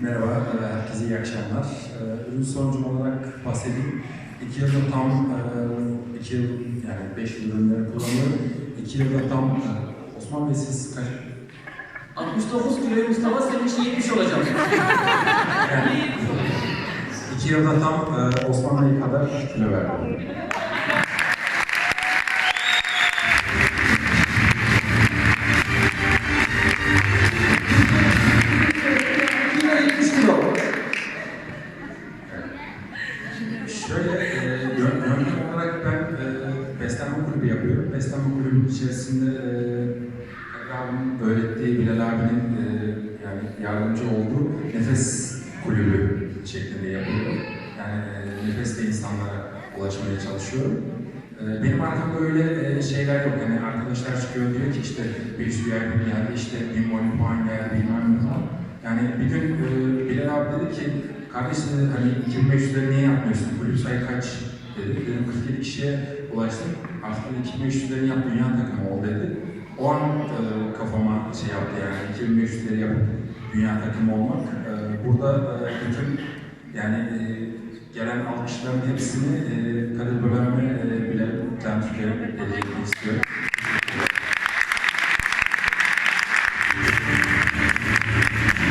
Merhaba, e, herkese iyi akşamlar. E, Ürün sonucum olarak bahsedeyim. İki yılda tam, e, iki yıl, yani beş yıl ürünleri kullanıyorum. İki yılda tam, Osman Bey siz kaç? 69 kilo Mustafa senin için 70 olacak. Yani, iki yılda tam Osman Bey kadar kilo verdim. Kilo 70 kilo. Şöyle, e, olarak ben e, beslenme kulübü yapıyorum. Beslenme kulübünün içerisinde e, Emre abinin öğrettiği, Bilal abinin e, yani yardımcı olduğu nefes kulübü şeklinde yapıyorum. Yani e, nefesle insanlara ulaşmaya çalışıyorum. E, benim arkamda öyle e, şeyler yok. Yani arkadaşlar çıkıyor diyor ki işte bir üst bir geldi, işte bin puan geldi, bilmem ne falan. Yani bir gün e, Bilal abi dedi ki Kardeş dedi, hani 2500'leri niye yapmıyorsun? Kulüp sayı kaç dedi. Dedim 47 kişiye ulaştım. Artık dedi 2500'leri yap dünya takımı ol dedi. O an e, kafama şey yaptı yani 2500'leri yapıp dünya takımı olmak. E, burada e, bütün yani e, gelen alkışların hepsini e, Kadir Bölen'e e, bile ben Türkiye'ye istiyorum.